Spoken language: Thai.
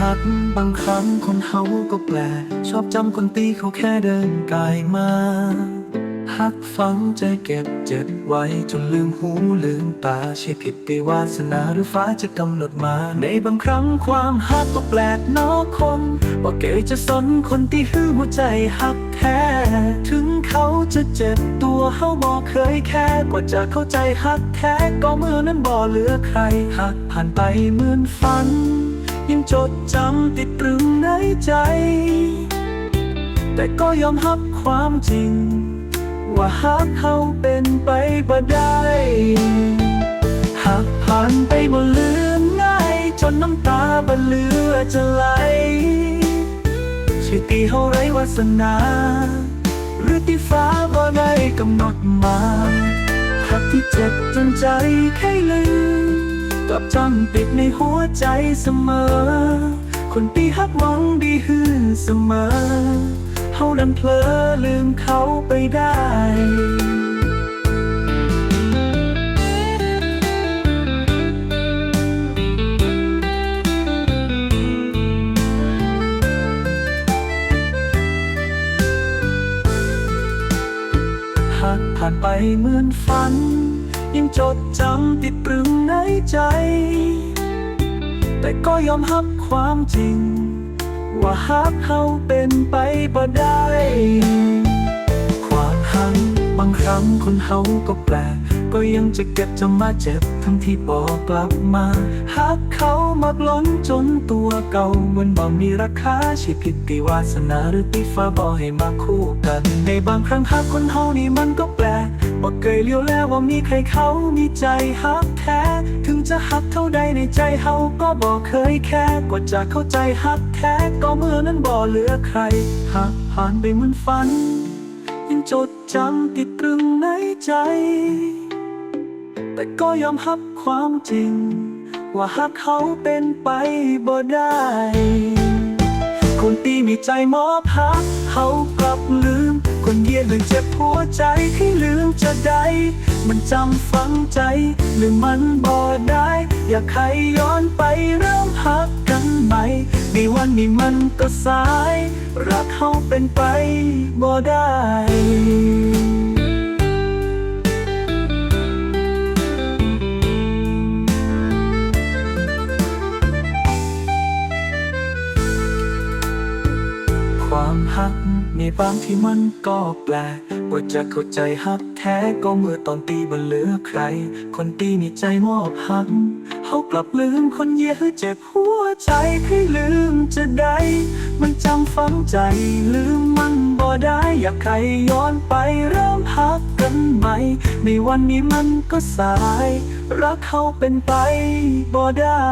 หักบางครั้งคนเฮาก็แปลกชอบจำคนตีเขาแค่เดินกายมาหักฝังใจเก็บเจ็บไว้ จนลืมหูลืมตาใช่ผิดไปวาสนาหรือฟ้าจะกำหนดมา ในบางครั้งความหักก็แปลกนอกคนบอกเกยจะสนคนที่หื้อหัวใจหักแท้ ถึงเขาจะเจ็บตัวเฮาบอกเคยแค่กว่าจะเข้าใจหักแท้ก็เมื่อนั้นบ่เหลือใครหักผ่านไปเหมือนฝัน ยังจดจำติดตรึงในใจ แต่ก็ยอมรับความจริง ว่าหักเขาเป็นไปบ่ได้หักผ่านไปบ่ลืมง่าย จนน้ำตาบ่เหลือจะไหลใช่ตีเฮาไรวาสนา หรือที่ฟ้าบ่ได้กำหนดมาหักที่เจ็บจนใจแค่ลืม กลับจำติดในหัวใจเสมอ คนที่ฮักหวังดีฮือเสมอเฮาดันเพลอลืมเขาไปได้หักผ่านไปเหมือนฝัน ยังจดจำติดตรึง ใจ แต่ก็ยอมรับความจริง ว่าหักเขาเป็นไปบ่ได้ความหักบางครั้งคนเฮาก็แปลกก็ยังจะเก็บจะมาเจ็บทั้งที่บอกกลับมาหักเขามักล้นจนตัวเก่าเหมือนบ่มีราคาใช่ผิดที่วาสนาหรือที่ฟ้าบอให้มาคู่กัน ในบางครั้งหักคนเฮานี่มันก็แปลก บอกเคยเลี้ยวแล้วว่ามีใครเขามีใจหักแท้ ถึงจะหักเท่าใดในใจเฮาก็บอกเคยแค่กว่าจะเข้าใจหักแท้ก็เมื่อนั้นบ่เหลือใครหักผ่านไปเหมือนฝัน ยังจดจำติดตรึงในใจ แต่ก็ยอมรับความจริง ว่าหักเขาเป็นไปบ่ได้ คนที่มีใจมอบหักเขากลับลื เยียดเลยเจ็บหัวใจให้ลืมจะได้ มันจำฝังใจหรือมันบ่ได้ อยากให้ย้อนไปเริ่มหักกันใหม่ในวันนี้มันก็สาย รักเขาเป็นไปบ่ได้ความหัก ในบางที่มันก็แปลกว่าจะเข้าใจหักแท้ก็เมื่อตอนตีบ่เหลือใคร คนตีมีใจมอบหักเขากลับลืมคนเย้ยเจ็บหัวใจให้ลืมจะได้ มันจำฝังใจลืมมันบ่ได้อยากให้ย้อนไปเริ่มหักกันใหม่ในวันนี้มันก็สาย รักเขาเป็นไปบ่ได้